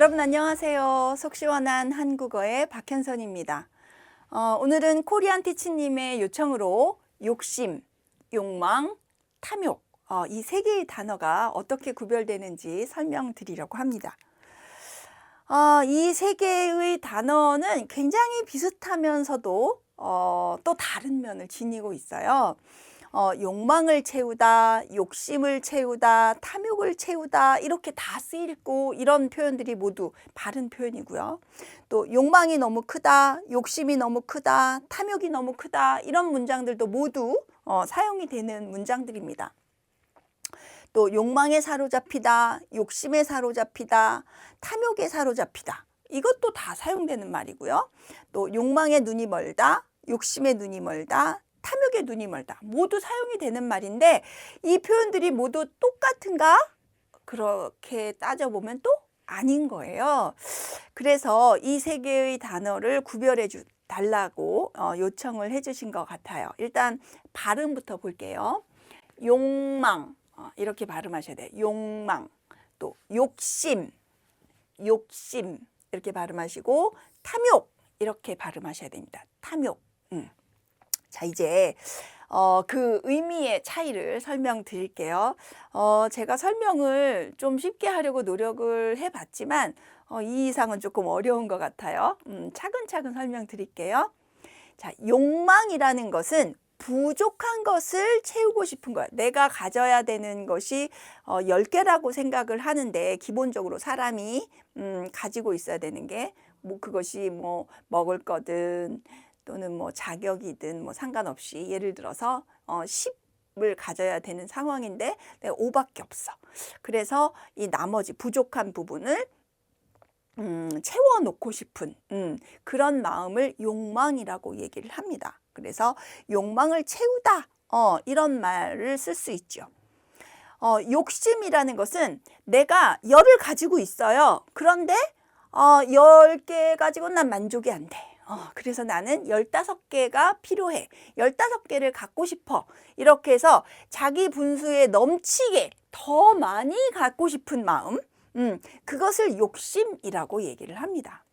여러분 안녕하세요. 속 시원한 한국어의 박현선입니다. 어, 오늘은 코리안 티치님의 요청으로 욕심, 욕망, 탐욕 어, 이 세 개의 단어가 어떻게 구별되는지 설명드리려고 합니다. 어, 이 세 개의 단어는 굉장히 비슷하면서도 어, 또 다른 면을 지니고 있어요. 어, 욕망을 채우다, 욕심을 채우다, 탐욕을 채우다 이렇게 다 쓰이고 이런 표현들이 모두 바른 표현이고요. 또 욕망이 너무 크다, 욕심이 너무 크다, 탐욕이 너무 크다 이런 문장들도 모두 어, 사용이 되는 문장들입니다. 또 욕망에 사로잡히다, 욕심에 사로잡히다, 탐욕에 사로잡히다. 이것도 다 사용되는 말이고요. 또 욕망에 눈이 멀다, 욕심에 눈이 멀다, 탐욕에 눈이 멀다. 모두 사용이 되는 말인데 이 표현들이 모두 똑같은가? 그렇게 따져보면 또 아닌 거예요. 그래서 이 세 개의 단어를 구별해 주 달라고 어, 요청을 해 주신 것 같아요. 일단 발음부터 볼게요. 욕망 어, 이렇게 발음하셔야 돼요. 욕망 또 욕심 욕심 이렇게 발음하시고 탐욕 이렇게 발음하셔야 됩니다. 탐욕. 음. 자, 이제 어, 그 의미의 차이를 설명드릴게요. 어, 제가 설명을 좀 쉽게 하려고 노력을 해봤지만 어, 이 이상은 조금 어려운 것 같아요. 음, 차근차근 설명드릴게요. 자, 욕망이라는 것은 부족한 것을 채우고 싶은 거야. 내가 가져야 되는 것이 어, 10개라고 생각을 하는데 기본적으로 사람이 음, 가지고 있어야 되는 게 뭐 그것이 뭐 먹을 거든 또는 뭐 자격이든 뭐 상관없이 예를 들어서 어 10을 가져야 되는 상황인데 내가 5밖에 없어. 그래서 이 나머지 부족한 부분을 음, 채워놓고 싶은 음, 그런 마음을 욕망이라고 얘기를 합니다. 그래서 욕망을 채우다 어, 이런 말을 쓸 수 있죠. 어, 욕심이라는 것은 내가 열을 가지고 있어요. 그런데 어, 10개 가지고는 난 만족이 안 돼. 어, 그래서 나는 15개가 필요해. 15개를 갖고 싶어. 이렇게 해서 자기 분수에 넘치게 더 많이 갖고 싶은 마음, 음, 그것을 욕심이라고 얘기를 합니다.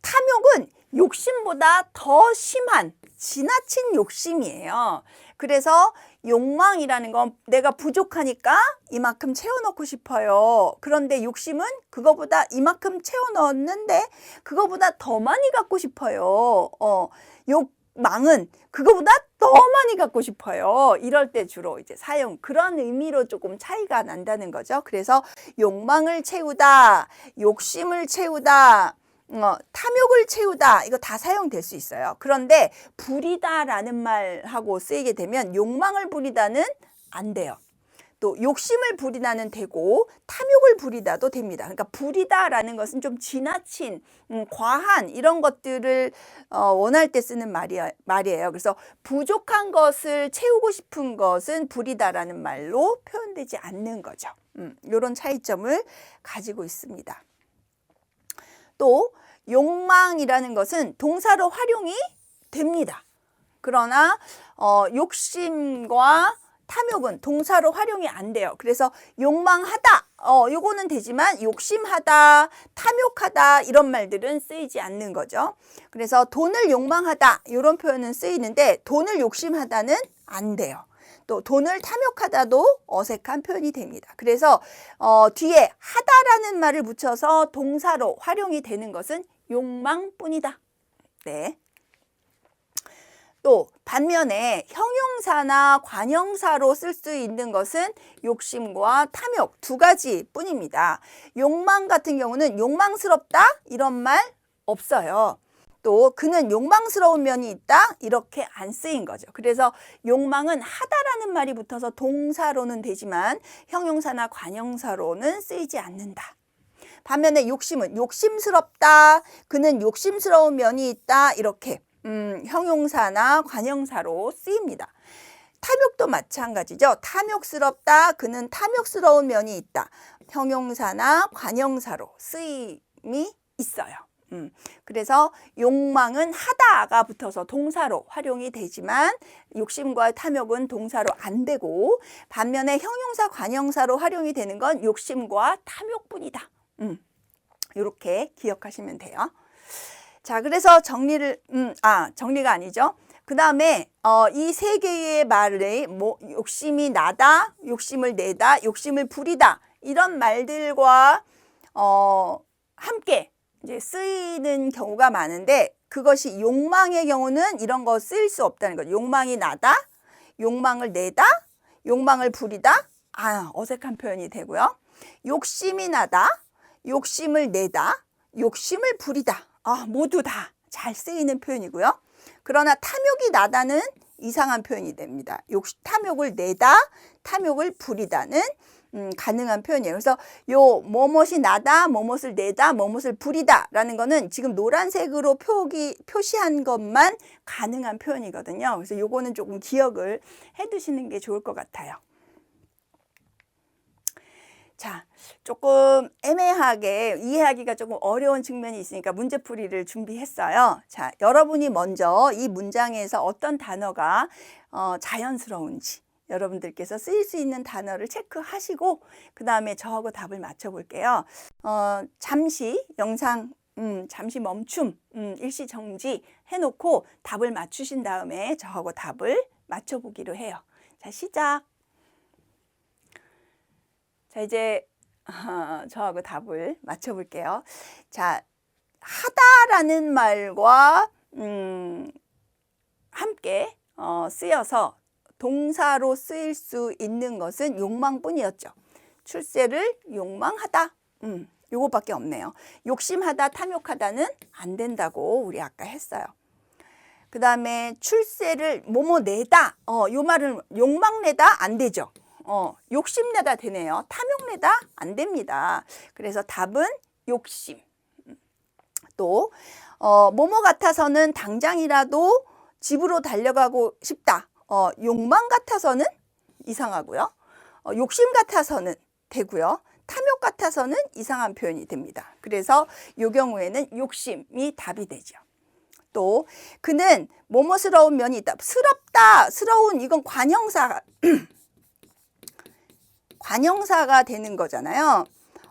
탐욕은 욕심보다 더 심한 지나친 욕심이에요. 그래서 욕망이라는 건 내가 부족하니까 이만큼 채워넣고 싶어요. 그런데 욕심은 그거보다 이만큼 채워넣었는데 그거보다 더 많이 갖고 싶어요. 어, 욕망은 그거보다 더 많이 갖고 싶어요. 이럴 때 주로 이제 사용 그런 의미로 조금 차이가 난다는 거죠. 그래서 욕망을 채우다, 욕심을 채우다. 어, 탐욕을 채우다 이거 다 사용될 수 있어요. 그런데 부리다라는 말하고 쓰이게 되면 욕망을 부리다는 안 돼요. 또 욕심을 부리다는 되고 탐욕을 부리다도 됩니다. 그러니까 부리다라는 것은 좀 지나친 음, 과한 이런 것들을 어, 원할 때 쓰는 말이, 말이에요. 그래서 부족한 것을 채우고 싶은 것은 부리다라는 말로 표현되지 않는 거죠. 음, 이런 차이점을 가지고 있습니다. 또 욕망이라는 것은 동사로 활용이 됩니다. 그러나 어, 욕심과 탐욕은 동사로 활용이 안 돼요. 그래서 욕망하다, 어, 요거는 되지만 욕심하다, 탐욕하다 이런 말들은 쓰이지 않는 거죠. 그래서 돈을 욕망하다 이런 표현은 쓰이는데 돈을 욕심하다는 안 돼요. 또 돈을 탐욕하다도 어색한 표현이 됩니다. 그래서 어, 뒤에 하다라는 말을 붙여서 동사로 활용이 되는 것은 욕망뿐이다. 네. 또 반면에 형용사나 관형사로 쓸 수 있는 것은 욕심과 탐욕 두 가지 뿐입니다. 욕망 같은 경우는 욕망스럽다 이런 말 없어요. 또 그는 욕망스러운 면이 있다 이렇게 안 쓰인 거죠. 그래서 욕망은 하다라는 말이 붙어서 동사로는 되지만 형용사나 관형사로는 쓰이지 않는다. 반면에 욕심은 욕심스럽다. 그는 욕심스러운 면이 있다. 이렇게 음, 형용사나 관형사로 쓰입니다. 탐욕도 마찬가지죠. 탐욕스럽다. 그는 탐욕스러운 면이 있다. 형용사나 관형사로 쓰임이 있어요. 음, 그래서 욕망은 하다가 붙어서 동사로 활용이 되지만 욕심과 탐욕은 동사로 안 되고 반면에 형용사 관형사로 활용이 되는 건 욕심과 탐욕뿐이다. 음, 이렇게 기억하시면 돼요. 자, 그래서 정리를, 음, 아, 정리가 아니죠. 그 다음에, 어, 이 세 개의 말을, 뭐, 욕심이 나다, 욕심을 내다, 욕심을 부리다, 이런 말들과, 어, 함께 쓰이는 경우가 많은데, 그것이 욕망의 경우는 이런 거 쓰일 수 없다는 거죠. 욕망이 나다, 욕망을 내다, 욕망을 부리다, 아, 어색한 표현이 되고요. 욕심이 나다, 욕심을 내다, 욕심을 부리다. 아, 모두 다 잘 쓰이는 표현이고요. 그러나 탐욕이 나다는 이상한 표현이 됩니다. 욕, 탐욕을 내다, 탐욕을 부리다는 음, 가능한 표현이에요. 그래서 요 뭐뭇이 나다, 뭐뭇을 내다, 뭐뭇을 부리다라는 거는 지금 노란색으로 표기 표시한 것만 가능한 표현이거든요. 그래서 요거는 조금 기억을 해 두시는 게 좋을 것 같아요. 자, 조금 애매하게 이해하기가 조금 어려운 측면이 있으니까 문제풀이를 준비했어요. 자, 여러분이 먼저 이 문장에서 어떤 단어가 어, 자연스러운지 여러분들께서 쓰일 수 있는 단어를 체크하시고 그 다음에 저하고 답을 맞춰볼게요. 어, 잠시 영상 음, 잠시 멈춤, 음, 일시 정지 해놓고 답을 맞추신 다음에 저하고 답을 맞춰보기로 해요. 자, 시작. 자, 이제 어, 저하고 답을 맞춰볼게요. 자, 하다라는 말과 음, 함께 어, 쓰여서 동사로 쓰일 수 있는 것은 욕망뿐이었죠. 출세를 욕망하다. 음, 요거밖에 없네요. 욕심하다, 탐욕하다는 안 된다고 우리 아까 했어요. 그 다음에 출세를 뭐뭐 내다. 어, 요 말은 욕망 내다 안 되죠. 어, 욕심 내다 되네요. 탐욕 내다 안 됩니다. 그래서 답은 욕심. 또 어, 뭐뭐 같아서는 당장이라도 집으로 달려가고 싶다. 어, 욕망 같아서는 이상하고요. 어, 욕심 같아서는 되고요. 탐욕 같아서는 이상한 표현이 됩니다. 그래서 이 경우에는 욕심이 답이 되죠. 또 그는 뭐뭐스러운 면이 있다. 스럽다, 스러운 이건 관형사 관형사가 되는 거잖아요.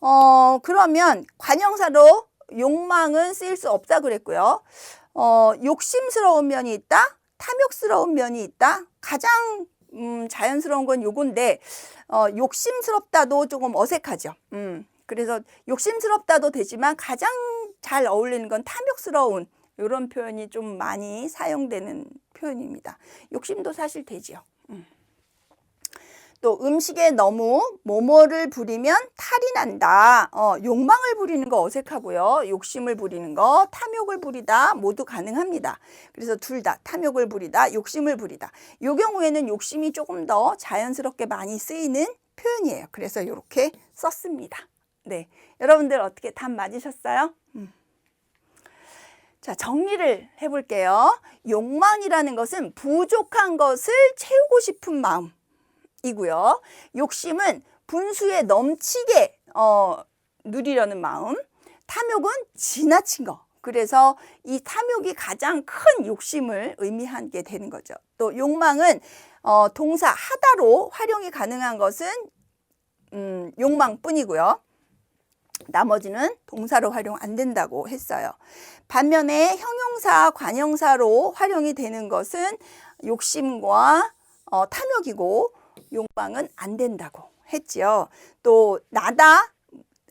어, 그러면 관형사로 욕망은 쓰일 수 없다 그랬고요. 어, 욕심스러운 면이 있다. 탐욕스러운 면이 있다. 가장 음, 자연스러운 건 요건데 어, 욕심스럽다도 조금 어색하죠. 음, 그래서 욕심스럽다도 되지만 가장 잘 어울리는 건 탐욕스러운 이런 표현이 좀 많이 사용되는 표현입니다. 욕심도 사실 되지요. 음. 또 음식에 너무 뭐뭐를 부리면 탈이 난다. 어, 욕망을 부리는 거 어색하고요. 욕심을 부리는 거, 탐욕을 부리다 모두 가능합니다. 그래서 둘 다 탐욕을 부리다, 욕심을 부리다. 요 경우에는 욕심이 조금 더 자연스럽게 많이 쓰이는 표현이에요. 그래서 이렇게 썼습니다. 네, 여러분들 어떻게 답 맞으셨어요? 음. 자, 정리를 해볼게요. 욕망이라는 것은 부족한 것을 채우고 싶은 마음. 이고요. 욕심은 분수에 넘치게 어, 누리려는 마음. 탐욕은 지나친 거. 그래서 이 탐욕이 가장 큰 욕심을 의미하게 되는 거죠. 또 욕망은 어, 동사 하다로 활용이 가능한 것은 음, 욕망뿐이고요. 나머지는 동사로 활용 안 된다고 했어요. 반면에 형용사, 관형사로 활용이 되는 것은 욕심과 어, 탐욕이고 욕망은 안 된다고 했지요. 또 나다,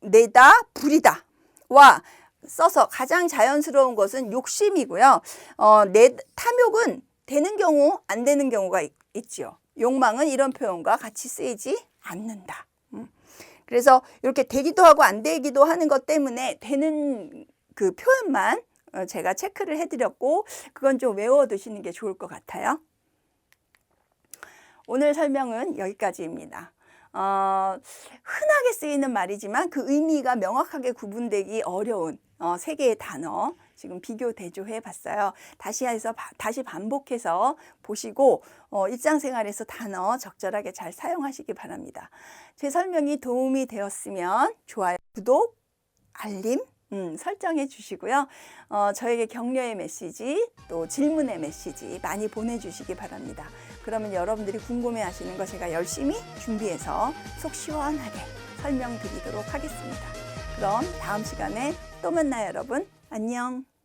내다, 부리다 와 써서 가장 자연스러운 것은 욕심이고요. 어, 내 탐욕은 되는 경우 안 되는 경우가 있, 있지요. 욕망은 이런 표현과 같이 쓰이지 않는다. 음. 그래서 이렇게 되기도 하고 안 되기도 하는 것 때문에 되는 그 표현만 어, 제가 체크를 해드렸고 그건 좀 외워두시는 게 좋을 것 같아요. 오늘 설명은 여기까지입니다. 어, 흔하게 쓰이는 말이지만 그 의미가 명확하게 구분되기 어려운 어, 세 개의 단어 지금 비교 대조해 봤어요. 다시 해서 바, 다시 반복해서 보시고 어, 일상생활에서 단어 적절하게 잘 사용하시기 바랍니다. 제 설명이 도움이 되었으면 좋아요, 구독, 알림 음, 설정해 주시고요. 어, 저에게 격려의 메시지 또 질문의 메시지 많이 보내주시기 바랍니다. 그러면 여러분들이 궁금해 하시는 거 제가 열심히 준비해서 속 시원하게 설명드리도록 하겠습니다. 그럼 다음 시간에 또 만나요, 여러분. 안녕.